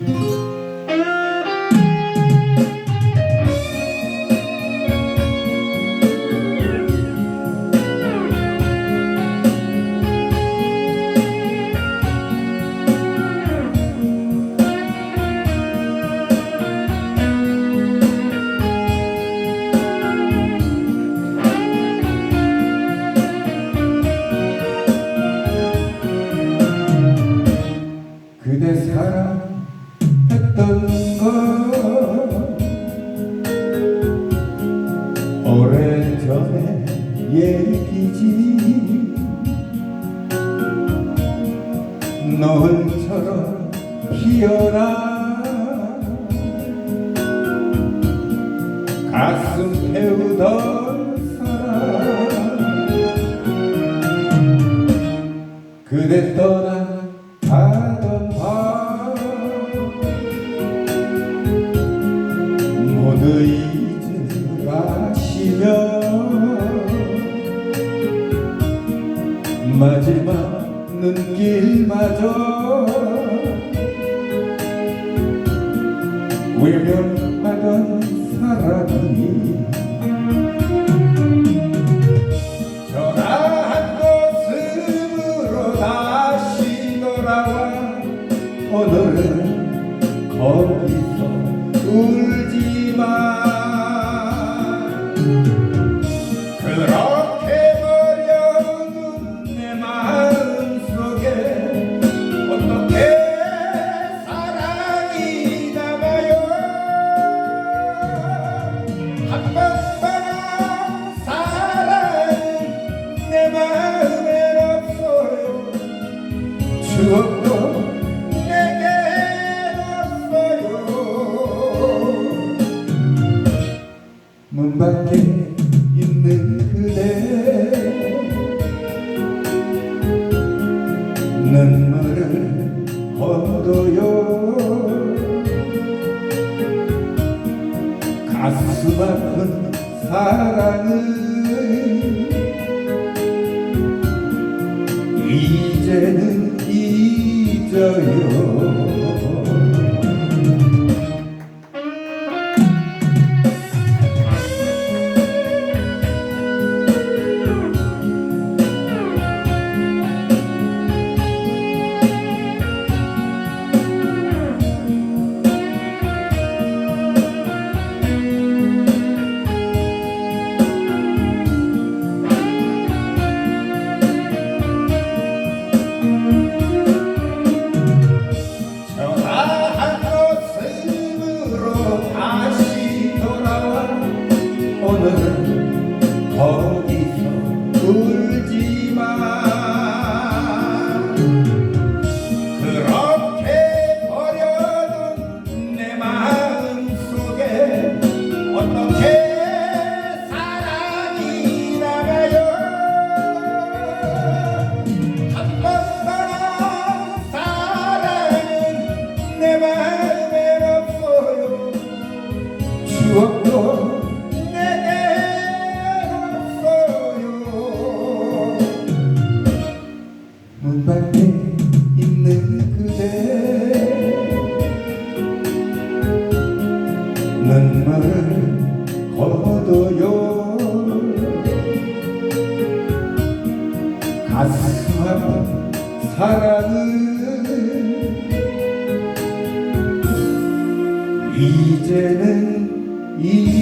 그대 오래전의 얘기지. 노을처럼 피어나 가슴 태우던 사랑 그대 떠나 눈길마저 외면하던 사람이 전화한 곳으로 다시 돌아와 오늘은 거기서 울지마 가슴 아픈 사랑은 이제는 잊어요 그렇 사랑은 이제는 잊어요